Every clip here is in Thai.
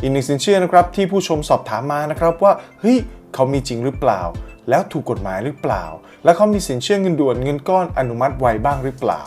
อีกหนึ่งสินเชื่อนะครับที่ผู้ชมสอบถามมานะครับว่าเฮ้ยเขามีจริงหรือเปล่า แล้วถูกกฎหมายหรือเปล่า แล้วเขามีสินเชื่อเงินด่วนเงินก้อนอนุมัติไวบ้างหรือเปล่า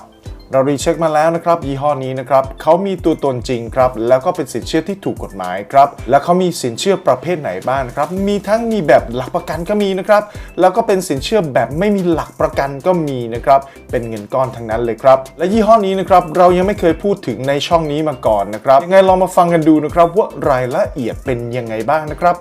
เรารีเช็คมาแล้วนะครับยี่ห้อนี้นะครับเขามีตัวตนจริงครับแล้วก็เป็นสินเชื่อที่ถูกกฎหมายครับแล้วเขามีสินเชื่อประเภทไหนบ้างครับมีทั้งมีแบบหลักประกันก็มีนะครับแล้วก็เป็นสินเชื่อแบบไม่มีหลักประกันก็มีนะครับเป็นเงินก้อนทั้งนั้นเลยครับและยี่ห้อนี้นะครับเรายังไม่เคยพูดถึงในช่องนี้มาก่อนนะครับยังไงลองมาฟังกันดูนะครับว่ารายละเอียดเป็นยังไงบ้างนะครับ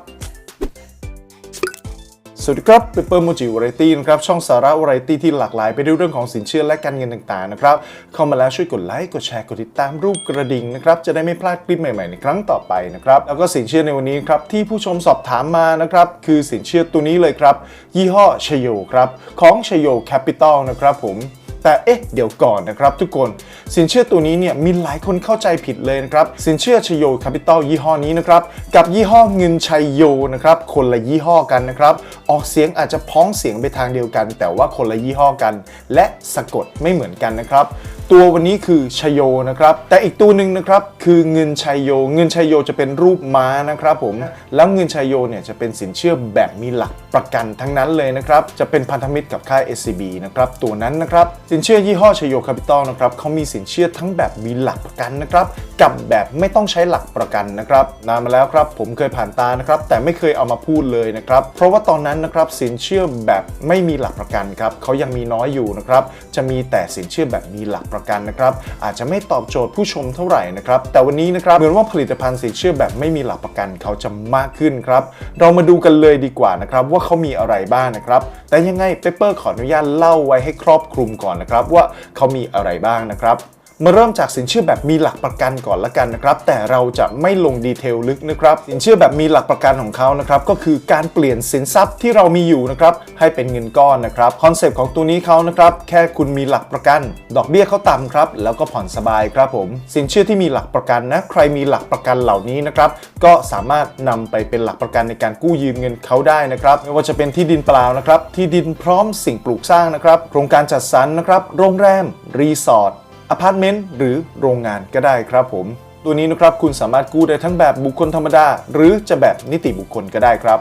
สวัสดีครับเปเปอร์มูจิวาไรตี้นะครับ ช่องสาระวาไรตี้ที่หลากหลายไปด้วยเรื่องของสินเชื่อและการเงินต่างๆนะครับ เข้ามาแล้วช่วยกดไลค์ กดแชร์ กดติดตามรูปกระดิ่งนะครับ จะได้ไม่พลาดคลิปใหม่ๆในครั้งต่อไปนะครับ แล้วก็สินเชื่อในวันนี้ครับ ที่ผู้ชมสอบถามมานะครับ คือสินเชื่อตัวนี้เลยครับ ยี่ห้อชโยครับ ของชโยแคปิตอลนะครับผม แต่เอ๊ะเดี๋ยวก่อนนะครับทุกคน สินเชื่อตัวนี้เนี่ยมีหลายคนเข้าใจผิดเลยนะครับ สินเชื่อชโยแคปิตอลยี่ห้อนี้นะครับกับยี่ห้อเงินชัยโยนะครับคนละยี่ห้อกันนะครับออกเสียงอาจจะพ้องเสียงไปทางเดียวกัน แต่ว่าคนละยี่ห้อกัน และสะกดไม่เหมือนกันนะครับตัววันนี้คือชโยนะครับแต่อีกตัวหนึ่งนะครับคือเงินชัยโย เงินชัยโยจะเป็นรูปม้านะครับผมแล้วเงินชัยโยเนี่ยจะเป็นสินเชื่อแบบมีหลักประกันทั้งนั้นเลยนะครับจะเป็นพันธมิตรกับค่าย SCB นะครับตัวนั้นนะครับสินเชื่อยี่ห้อชโยคาปิตอลนะครับเขามีสินเชื่อทั้งแบบมีหลักประกันนะครับกับแบบไม่ต้องใช้หลักประกันนะครับนานมาแล้วครับผมเคยผ่านตานะครับแต่ไม่เคยเอามาพูดเลยนะครับเพราะว่าตอนนั้นนะครับสินเชื่อแบบไม่มีหลักประกันครับเขายังมีน้อยอยู่นะครับจะมีแต่สินเชื่อแบบมีหลักประกันนะครับอาจจะไม่ตอบโจทย์ผู้ชมเท่าไหร่นะครับแต่วันนี้นะครับเหมือนว่าผลิตภัณฑ์สินเชื่อแบบไม่มีหลักประกันเขาจะมากขึ้นครับเรามาดูกันเลยดีกว่านะครับว่าเขามีอะไรบ้างนะครับแต่ยังไงเปเปอร์ขออนุญาตเล่าไว้ให้ครอบคลุมก่อนนะครับว่าเขามีอะไรบ้างนะครับ มาเริ่มจากสินเชื่อแบบมีหลักประกันก่อนละกันนะครับ แต่เราจะไม่ลงดีเทลลึกนะครับ สินเชื่อแบบมีหลักประกันของเขานะครับ ก็คือการเปลี่ยนสินทรัพย์ที่เรามีอยู่นะครับ ให้เป็นเงินก้อนนะครับ คอนเซปต์ของตัวนี้เขานะครับ แค่คุณมีหลักประกัน ดอกเบี้ยเขาต่ำครับ แล้วก็ผ่อนสบายครับผม สินเชื่อที่มีหลักประกันนะ ใครมีหลักประกันเหล่านี้นะครับ ก็สามารถนำไปเป็นหลักประกันในการกู้ยืมเงินเขาได้นะครับ ไม่ว่าจะเป็นที่ดินเปล่านะครับ ที่ดินพร้อมสิ่งปลูกสร้างนะครับ โครงการจัดสรรนะครับ โรงแรม รีสอร์ท อพาร์ตเมนต์หรือโรงงานก็ได้ครับผม ตัวนี้นะครับคุณสามารถกู้ได้ทั้งแบบบุคคลธรรมดา หรือจะแบบนิติบุคคลก็ได้ครับ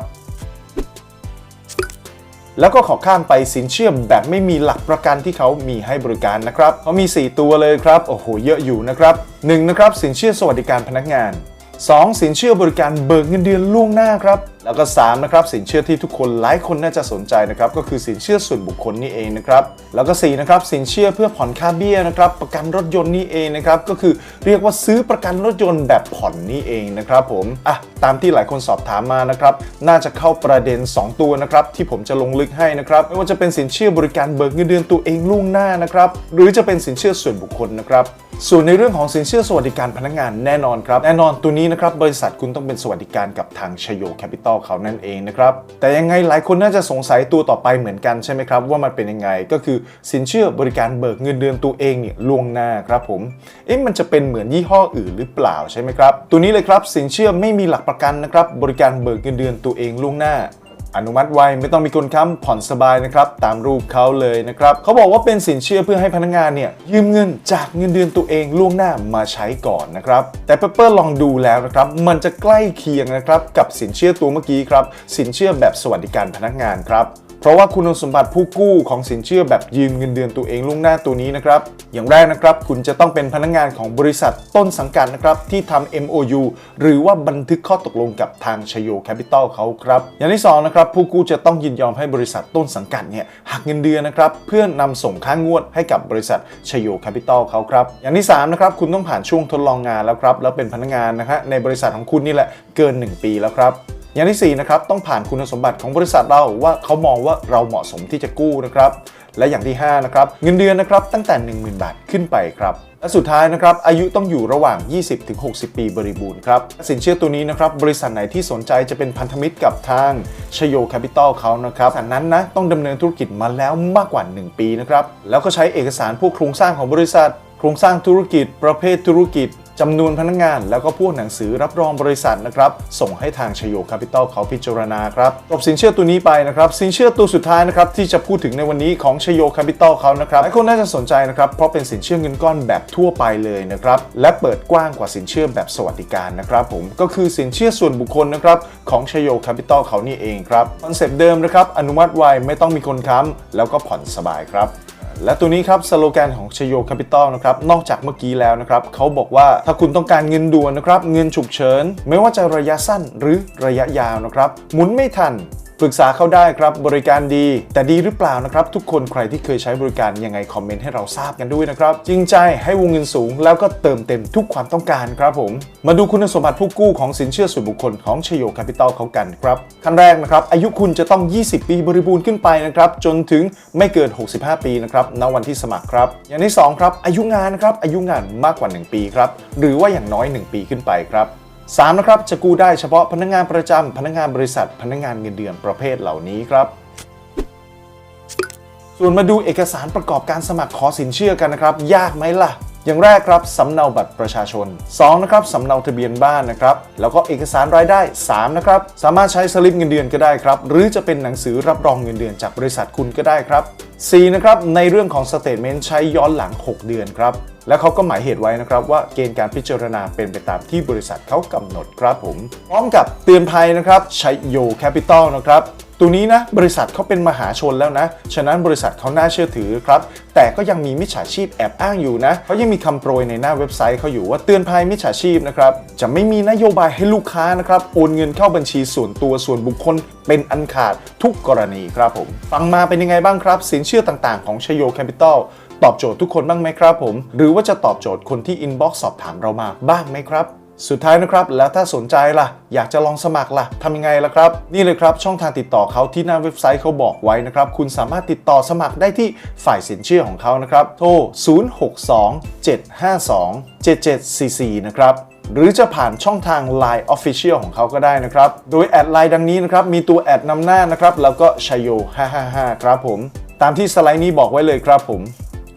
แล้วก็ขอข้ามไปสินเชื่อแบบไม่มีหลักประกันที่เขามีให้บริการนะครับเขามี 4 ตัวเลยครับโอ้โหเยอะอยู่นะครับ1นะครับสินเชื่อสวัสดิการพนักงาน 2. สินเชื่อบริการเบิกเงินเดือนล่วงหน้าครับ แล้วก็3นะครับสินเชื่อที่ทุกคนหลายคนน่าจะสนใจนะครับก็คือสินเชื่อส่วนบุคคลนี่เองนะครับแล้วก็4นะครับสินเชื่อเพื่อผ่อนค่าเบี้ยนะครับประกันรถยนต์นี่เองนะครับก็คือเรียกว่าซื้อประกันรถยนต์แบบผ่อนนี่เองนะครับผมอะตามที่หลายคนสอบถามมานะครับน่าจะเข้าประเด็น 2 ตัวนะครับที่ผมจะลงลึกให้นะครับไม่ว่าจะเป็นสินเชื่อบริการเบิกเงินเดือนตัวเองล่วงหน้านะครับหรือจะเป็นสินเชื่อส่วนบุคคลนะครับส่วนในเรื่องของสินเชื่อสวัสดิการพนักงานแน่นอนครับแน่นอนตัวนี้นะครับบริษัทคุณต้องเป็นสวัสดิการกับทางชโยแคปิตอลเขานั่นเองนะครับ แต่ยังไงหลายคนน่าจะสงสัยตัวต่อไปเหมือนกันใช่ไหมครับ ว่ามันเป็นยังไงก็คือสินเชื่อบริการเบิกเงินเดือนตัวเองเนี่ยล่วงหน้าครับผมเอ๊ะมันจะเป็นเหมือนยี่ห้ออื่นหรือเปล่าใช่ไหมครับ ตัวนี้เลยครับสินเชื่อไม่มีหลักประกันนะครับบริการเบิกเงินเดือนตัวเองล่วงหน้า อนุมัติไวไม่ต้องมีคนค้ำผ่อนสบายนะครับ ตามรูปเขาเลยนะครับเขาบอกว่าเป็นสินเชื่อเพื่อให้พนักงานเนี่ยยืมเงินจากเงินเดือนตัวเองล่วงหน้ามาใช้ก่อนนะครับแต่เปเปอร์ลองดูแล้วนะครับมันจะใกล้เคียงนะครับกับสินเชื่อตัวเมื่อกี้ครับสินเชื่อแบบสวัสดิการพนักงานครับ เพราะว่าคุณสมบัติผู้กู้ของสินเชื่อแบบยืมเงินเดือนตัวเองล่วงหน้าตัวนี้นะครับ อย่างแรกนะครับ คุณจะต้องเป็นพนักงานของบริษัทต้นสังกัดนะครับ ที่ทำ MOU หรือว่าบันทึกข้อตกลงกับทางชโยแคปิตอลเขาครับ อย่างที่สองนะครับผู้กู้จะต้องยินยอมให้บริษัทต้นสังกัดเนี่ยหักเงินเดือนนะครับเพื่อนำส่งค่างวดให้กับบริษัทชโยแคปิตอลเขาครับ อย่างที่สามนะครับคุณต้องผ่านช่วงทดลองงานแล้วครับแล้วเป็นพนักงานนะฮะในบริษัทของคุณนี่แหละเกิน 1 ปีแล้วครับ อย่างที่4นะครับต้องผ่านคุณสมบัติของบริษัทเราว่าเขามองว่าเราเหมาะสมที่จะกู้นะครับและอย่างที่5นะครับเงินเดือนนะครับตั้งแต่ 10,000 บาทขึ้นไปครับและสุดท้ายนะครับอายุต้องอยู่ระหว่าง 20-60 ปีบริบูรณ์ครับสินเชื่อตัวนี้นะครับบริษัทไหนที่สนใจจะเป็นพันธมิตรกับทางชโยแคปิตอลเขานะครับอันนั้นนะต้องดำเนินธุรกิจมาแล้วมากกว่า 1 ปีนะครับแล้วก็ใช้เอกสารพวกโครงสร้างของบริษัท โครงสร้างธุรกิจ ประเภทธุรกิจ จำนวนพนักงาน แล้วก็พวกหนังสือรับรองบริษัทนะครับส่งให้ทางชโยคาปิตอลเขาพิจารณาครับจบสินเชื่อตัวนี้ไปนะครับสินเชื่อตัวสุดท้ายนะครับที่จะพูดถึงในวันนี้ของชโยคาปิตอลเขานะครับหลายคนน่าจะสนใจนะครับเพราะเป็นสินเชื่อเงินก้อนแบบทั่วไปเลยนะครับและเปิดกว้างกว่าสินเชื่อแบบสวัสดิการนะครับผมก็คือสินเชื่อส่วนบุคคลนะครับของชโยคาปิตอลเขานี่เองครับคอนเซปต์เดิมนะครับอนุมัติไวไม่ต้องมีคนค้ำแล้วก็ผ่อนสบายครับ และตัวนี้ครับสโลแกนของชโยแคปิตอลนะครับนอกจากเมื่อกี้แล้วนะครับเขาบอกว่าถ้าคุณต้องการเงินด่วนนะครับเงินฉุกเฉิน ไม่ว่าจะระยะสั้นหรือระยะยาวนะครับหมุนไม่ทัน ปรึกษาเขาได้ครับบริการดี แต่ดีหรือเปล่านะครับ ทุกคนใครที่เคยใช้บริการยังไงคอมเมนต์ให้เราทราบกันด้วยนะครับ จริงใจให้วงเงินสูง แล้วก็เติมเต็มทุกความต้องการครับผม มาดูคุณสมบัติผู้กู้ของสินเชื่อส่วนบุคคลของชโยคปิตอลเขากันครับขั้นแรกนะครับอายุคุณจะต้อง 20 ปีบริบูรณ์ขึ้นไปนะครับจนถึงไม่เกิน 65 ปีนะครับณวันที่สมัครครับ อย่างที่สองครับอายุงานครับอายุงานมากกว่า 1 ปีครับหรือว่าอย่างน้อย 1 ปีขึ้นไปครับ 3 นะครับจะกู้ได้เฉพาะพนักงานประจำพนักงานบริษัท พนักงานเงินเดือนประเภทเหล่านี้ครับ ส่วนมาดูเอกสารประกอบการสมัครขอสินเชื่อกันนะครับ ยากไหมล่ะ อย่างแรกครับสำเนาบัตรประชาชน 2 นะครับสำเนาทะเบียนบ้านนะครับ แล้วก็เอกสารรายได้ 3 นะครับ สามารถใช้สลิปเงินเดือนก็ได้ครับ หรือจะเป็นหนังสือรับรองเงินเดือนจากบริษัทคุณก็ได้ครับ 4 นะครับในเรื่องของสเตทเมนต์ใช้ย้อนหลัง 6 เดือนครับ และเขาก็หมายเหตุไว้นะครับว่าเกณฑ์การพิจารณาเป็นไปตามที่บริษัทเขากำหนดครับผม พร้อมกับเตือนภัยนะครับใช้โยแคปิตอลนะครับตัวนี้นะบริษัทเขาเป็นมหาชนแล้วนะ ฉะนั้นบริษัทเขาน่าเชื่อถือครับ แต่ก็ยังมีมิจฉาชีพแอบอ้างอยู่นะเขายังมีคำโปรยในหน้าเว็บไซต์เขาอยู่ว่าเตือนภัยมิจฉาชีพนะครับจะไม่มีนโยบายให้ลูกค้านะครับโอนเงินเข้าบัญชีส่วนตัวส่วนบุคคลเป็นอันขาดทุกกรณีครับผม ฟังมาเป็นยังไงบ้างครับ สินเชื่อต่างๆ ของชโยแคปิตอล ตอบโจทย์ทุกคนบ้างไหมครับผม หรือว่าจะตอบโจทย์คนที่อินบ็อกซ์สอบถามเรามาบ้างไหมครับสุดท้ายนะครับ แล้วถ้าสนใจล่ะ อยากจะลองสมัครล่ะทำยังไงล่ะครับ นี่เลยครับ ช่องทางติดต่อเขาที่หน้าเว็บไซต์เขาบอกไว้นะครับ คุณสามารถติดต่อสมัครได้ที่ฝ่ายสินเชื่อของเขานะครับ โทร 062-752-7744 นะครับหรือจะผ่านช่องทาง Line Official ของเขาก็ได้นะครับ โดยแอดไลน์ดังนี้นะครับ มีตัวแอดนำหน้านะครับ แล้วก็ชัยโย555 ครับผม ตามที่สไลด์นี้บอกไว้เลยครับผม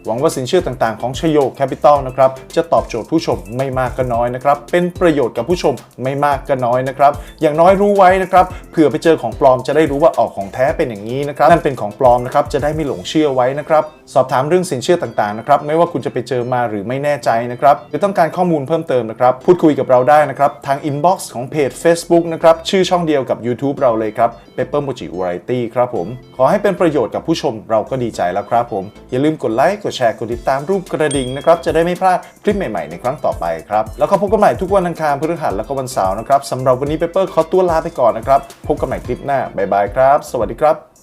หวังว่าสินเชื่อต่างๆของชโยแคปิตอลนะครับจะตอบโจทย์ผู้ชมไม่มากก็น้อยนะครับเป็นประโยชน์กับผู้ชมไม่มากก็น้อยนะครับอย่างน้อยรู้ไว้นะครับเผื่อไปเจอของปลอมจะได้รู้ว่าออกของแท้เป็นอย่างนี้นะครับนั่นเป็นของปลอมนะครับจะได้ไม่หลงเชื่อไว้นะครับสอบถามเรื่องสินเชื่อต่างๆนะครับไม่ว่าคุณจะไปเจอมาหรือไม่แน่ใจนะครับหรือต้องการข้อมูลเพิ่มเติมนะครับพูดคุยกับเราได้นะครับทางอินบ็อกซ์ของเพจ Facebook นะครับชื่อช่องเดียวกับ YouTube เราเลยครับ Pepper Mochi Variety ครับผมขอให้เป็นประโยชน์กับผู้ชมเราก็ดีใจแล้วครับผมอย่าลืมกดไลค์กดแชร์ กดติดตามรูปกระดิ่งนะครับ จะได้ไม่พลาดคลิปใหม่ๆ ในครั้งต่อไปครับ แล้วก็พบกันใหม่ทุกวันอังคารพฤหัสแล้วก็วันเสาร์นะครับสำหรับวันนี้เปเปอร์ขอตัวลาไปก่อนนะครับ พบกันใหม่คลิปหน้าบ๊ายบายครับ สวัสดีครับ